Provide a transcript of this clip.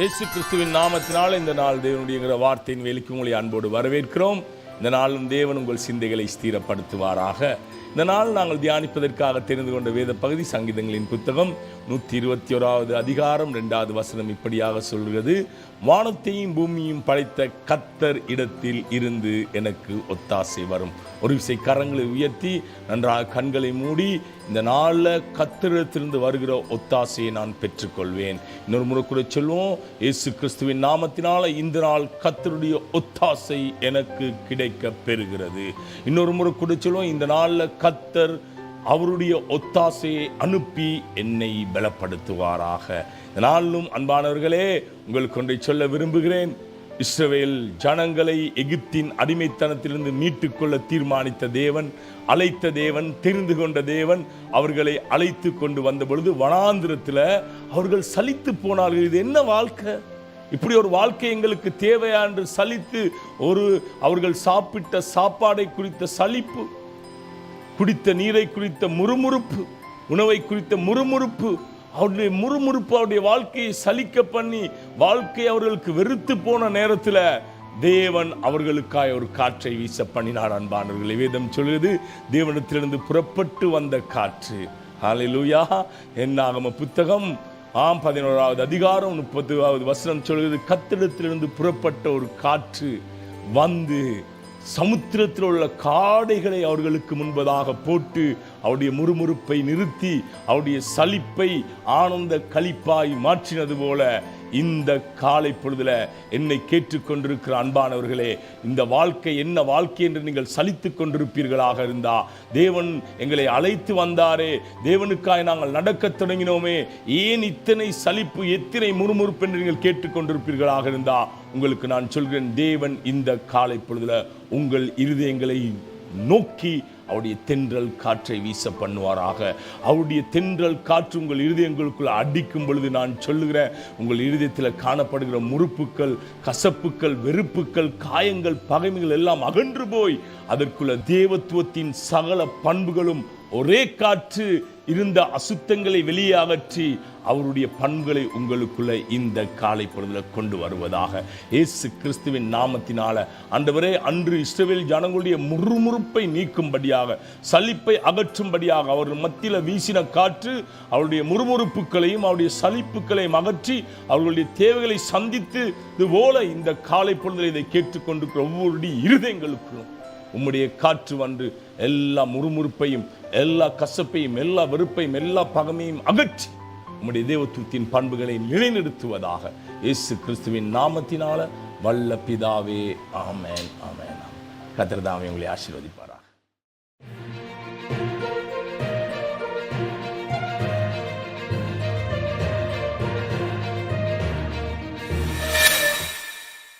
இயேசு கிறிஸ்துவின் நாமத்தினால் இந்த நாள் தேவனுடைய வார்த்தையின் வேலைக்கு உங்களை அன்போடு வரவேற்கிறோம். இந்த நாளும் தேவன் உங்கள் சிந்தைகளை ஸ்திரப்படுத்துவாராக. இந்த நாள் நாங்கள் தியானிப்பதற்காக தெரிந்து கொண்ட வேத பகுதி சங்கீதங்களின் புத்தகம் நூற்றி இருபத்தி ஓராவது அதிகாரம் ரெண்டாவது வசனம் இப்படியாக சொல்கிறது. வானத்தையும் பூமியும் படைத்த கத்தர் இடத்தில் இருந்து எனக்கு ஒத்தாசை வரும். ஒரு விசை கரங்களை உயர்த்தி நன்றாக கண்களை மூடி இந்த நாளில் கத்திரத்திலிருந்து வருகிற ஒத்தாசையை நான் பெற்றுக்கொள்வேன். இன்னொரு முறை கூட சொல்லுவோம் இயேசு கிறிஸ்துவின் நாமத்தினால் இந்த நாள் கத்தருடைய ஒத்தாசை எனக்கு கிடைக்க பெறுகிறது. இன்னொரு முறை கூட சொல்லுவோம் இந்த நாளில் கத்தர் அவருடைய ஒத்தாசையை அனுப்பி என்னை பலப்படுத்துவாராக. நாளும் நாளிலும் அன்பானவர்களே உங்களுக்கு ஒன்றை சொல்ல விரும்புகிறேன். இஸ்ரவேல் ஜனங்களை எகிப்தின் அடிமைத்தனத்திலிருந்து மீட்டுக்கொள்ள தீர்மானித்த தேவன் அழைத்த தேவன் தெரிந்து கொண்ட தேவன் அவர்களை அழைத்து கொண்டு வந்த பொழுது வனாந்திரத்தில் அவர்கள் சலித்து போனார்கள். இது என்ன வாழ்க்கை? இப்படி ஒரு வாழ்க்கை எங்களுக்கு தேவையா என்று சலித்து ஒரு அவர்கள் சாப்பிட்ட சாப்பாடை குறித்த சலிப்பு குடித்த நீரை குறித்த முறுமுறுப்பு உணவை குறித்த முறுமுறுப்பு அவருடைய முறுமுறுப்பு அவருடைய வாழ்க்கையை சலிக்க பண்ணி வாழ்க்கை அவர்களுக்கு வெறுத்து போன நேரத்தில் தேவன் அவர்களுக்காய் ஒரு காற்றை வீச பண்ணினார் அன்பானவர்களை. வேதம் சொல்கிறது தேவனத்திலிருந்து புறப்பட்டு வந்த காற்று. ஹாலிலூயா என்னாகம புத்தகம் ஆம் பதினோராவது அதிகாரம் முப்பதாவது வசனம் சொல்கிறது கத்திடத்திலிருந்து புறப்பட்ட ஒரு காற்று வந்து சமுத்திரத்தில் உள்ள காடைகளை அவர்களுக்கு முன்பதாக போட்டு அவருடைய முறுமுறுப்பை நிறுத்தி அவருடைய சலிப்பை ஆனந்த களிப்பாய் மாற்றினது போல இந்த காலை பொழுதுல என்னை கேட்டுக்கொண்டிருக்கிற அன்பானவர்களே இந்த வாழ்க்கை என்ன வாழ்க்கை என்று நீங்கள் சலித்துக் கொண்டிருப்பீர்களாக இருந்தா தேவன் எங்களை அழைத்து வந்தாரே தேவனுக்காய் நாங்கள் நடக்கத் தொடங்கினோமே ஏன் இத்தனை சலிப்பு எத்தனை முறுமுறுப்பு என்று நீங்கள் கேட்டுக்கொண்டிருப்பீர்களாக இருந்தா உங்களுக்கு நான் சொல்கிறேன் தேவன் இந்த காலை பொழுதுல உங்கள் இருதயங்களை நோக்கி அவருடைய தென்றல் காற்றை வீச பண்ணுவாராக. அவருடைய தென்றல் காற்று உங்கள் இருதயங்களுக்குள் அடிக்கும் பொழுது நான் சொல்லுகிறேன் உங்கள் இருதயத்தில் காணப்படுகிற முறுப்புக்கள் கசப்புக்கள் வெறுப்புக்கள் காயங்கள் பகைமைகள் எல்லாம் அகன்று போய் அதற்குள்ள தேவத்துவத்தின் சகல பண்புகளும் ஒரே காற்று இருந்த அசுத்தங்களை வெளியே அகற்றி அவருடைய பண்புகளை உங்களுக்குள்ள இந்த காலை பொழுதுல கொண்டு வருவதாக இயேசு கிறிஸ்துவின் நாமத்தினால. ஆண்டவரே அன்று இஸ்ரேல் ஜனங்களுடைய முறுமுறுப்பை நீக்கும்படியாக சலிப்பை அகற்றும்படியாக அவர்கள் மத்தியில் வீசின காற்று அவருடைய முறுமுறுப்புகளையும் அவருடைய சலிப்புகளையும் அகற்றி அவர்களுடைய தேவைகளை சந்தித்து இது போல இந்த காலை பொழுதில் இதை கேட்டுக்கொண்டிருக்கிற ஒவ்வொருடைய இருதயங்களுக்கும் உம்முடைய காற்று வந்து எல்லா முறுமுறுப்பையும் எல்லா கசப்பையும் எல்லா வெறுப்பையும் எல்லா பகமையும் அகற்றி உம்முடைய தேவத்துவத்தின் பண்புகளை நிலைநிறுத்துவதாக இயேசு கிறிஸ்துவின் நாமத்தினால வல்ல பிதாவே ஆமேன் ஆமேன் கத்திரதாமே உங்களை ஆசீர்வதிப்பார்